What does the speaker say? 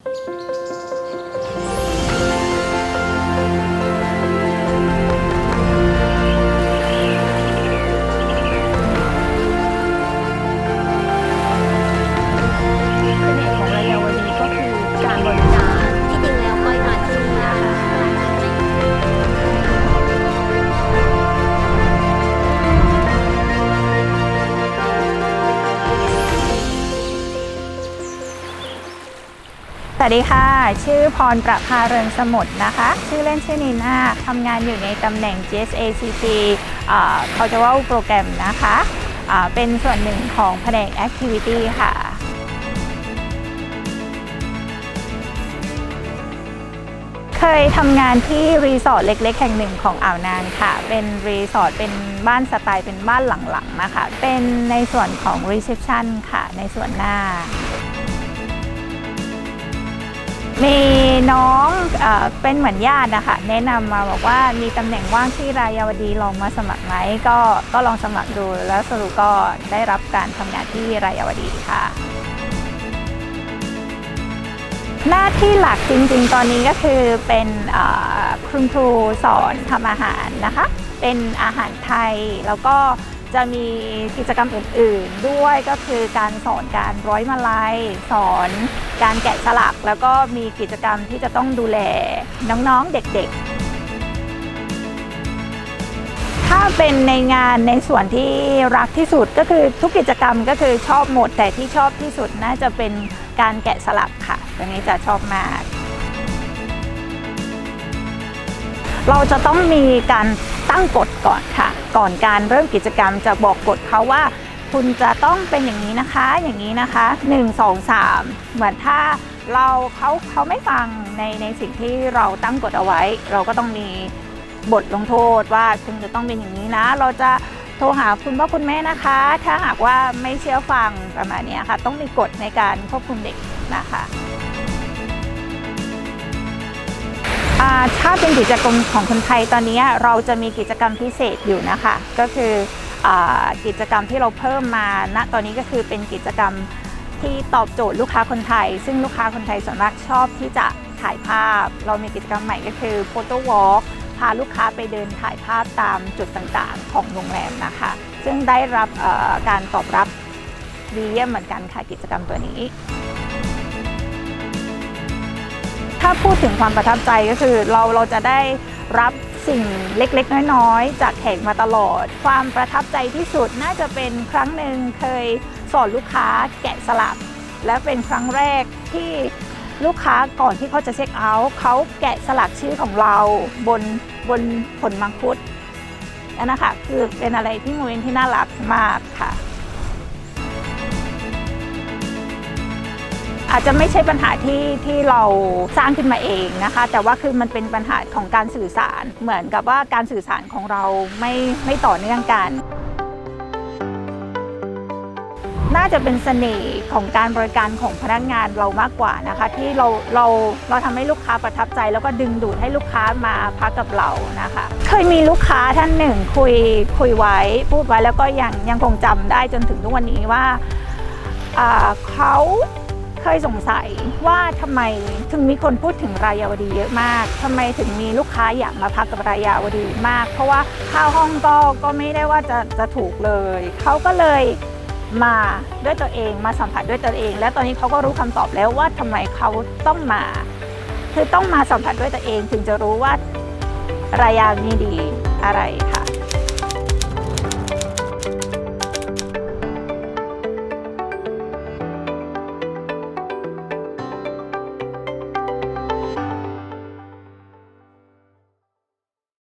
เวัสดีค่ะ ชื่อพรประภาเริงสมุทรนะคะ ชื่อเล่นชื่อนีน่าทำงานอยู่ในตำแหน่ง GSACP อ่า Cultural Program นะคะอ่าเป็นส่วนหนึ่งของแผนก Activity ค่ะเคยทำงานที่รีสอร์ทเล็กๆ แห่งหนึ่งของอ่าวนางค่ะ เป็นรีสอร์ทเป็นบ้านสไตล์เป็นบ้านหลังๆนะคะ เป็นในส่วนของ Reception ค่ะ ในส่วนหน้า มีน้องเอเป็นเหมือนญาตินะคะแนะนำมาบอกว่ามีตำแหน่งว่างที่รายาวดีลองมาสมัครไหมก็ก็ลองสมัครดูแล้วสรุปก็ได้รับการทำงานที่รายาวดีค่ะ หน้าที่หลักจริงๆ ตอนนี้ก็คือเป็นคุณครูสอนทำอาหารนะคะ เป็นอาหารไทยแล้วก็ จะมีกิจกรรมอื่นๆ ด้วยก็คือการสอนการร้อยมาลัย สอนการแกะสลัก แล้วก็มีกิจกรรมที่จะต้องดูแลน้องๆเด็กๆถ้าเป็นในงานในส่วนที่รักที่สุดก็คือทุกกิจกรรมก็คือชอบหมดแต่ที่ชอบที่สุดน่าจะเป็นการแกะสลักค่ะตรงนี้จะชอบมาก เราจะต้องมีการ ตั้งกฎก่อนค่ะ ก่อนการเริ่มกิจกรรมจะบอกกฎเขาว่า คุณจะต้องเป็นอย่างนี้นะคะ อย่างนี้นะคะ 1 2 3 เหมือนถ้าเราเขาเขาไม่ฟังในในสิ่งที่เราตั้งกฎเอาไว้ เราก็ต้องมีบทลงโทษว่าคุณจะต้องเป็นอย่างนี้นะ เราจะโทรหาคุณพ่อคุณแม่นะคะ ถ้าหากว่าไม่เชื่อฟังประมาณนี้ค่ะ ต้องมีกฎในการควบคุมเด็กนะคะ ถ้าเป็นกิจกรรมของคนไทยตอนนี้เราจะมีกิจกรรมพิเศษอยู่นะคะ ก็คืออกิจกรรมที่เราเพิ่มมาณตอนนี้ก็คือเป็นกิจกรรมที่ตอบโจทย์ลูกค้าคนไทย ซึ่งลูกค้าคนไทยส่วนมากชอบที่จะถ่ายภาพ เรามีกิจกรรมใหม่ก็คือ Photo Walk พาลูกค้าไปเดินถ่ายภาพตามจุดต่างๆ ของโรงแรมนะคะ ซึ่งได้รับการตอบรับดีเยี่ยมเหมือนกันค่ะกิจกรรมตัวนี้ ถ้าพูดถึงความประทับใจก็คือเราเราจะได้รับสิ่งเล็กๆ น้อยๆ จากแขกมาตลอด ความประทับใจที่สุดน่าจะเป็นครั้งหนึ่งเคยสอนลูกค้าแกะสลักและเป็นครั้งแรกที่ลูกค้าก่อนที่เขาจะเช็คเอาท์เขาแกะสลักชื่อของเราบนบนผลมังคุดนั่นนะคะคือเป็นอะไรที่โมเมนที่น่ารักมากค่ะ อาจจะไม่ใช่ปัญหาที่ที่เราสร้างขึ้นมาเองนะคะ แต่ว่าคือมันเป็นปัญหาของการสื่อสาร เหมือนกับว่าการสื่อสารของเราไม่ไม่ต่อเนื่องกัน น่าจะเป็นเสน่ห์ของการบริการของพนักงานเรามากกว่านะคะ ที่เราเราเราทำให้ลูกค้าประทับใจ แล้วก็ดึงดูดให้ลูกค้ามาพักกับเรานะคะ เคยมีลูกค้าท่านหนึ่งคุยคุยไว้พูดไว้แล้วก็ยังยังคงจำได้จนถึงทุกวันนี้ว่าอ่าเขา เคยสงสัยว่าทำไมถึงมีคนพูดถึงรายาวดีเยอะมากทำไมถึงมีลูกค้าอยากมาพักกับรายาวดีมาก เพราะว่าค่าห้องก็ก็ไม่ได้ว่าจะจะถูกเลย เขาก็เลยมาด้วยตัวเองมาสัมผัสด้วยตัวเอง และตอนนี้เขาก็รู้คำตอบแล้วว่าทำไมเขาต้องมา คือต้องมาสัมผัสด้วยตัวเอง ถึงจะรู้ว่ารายามีดีอะไรค่ะ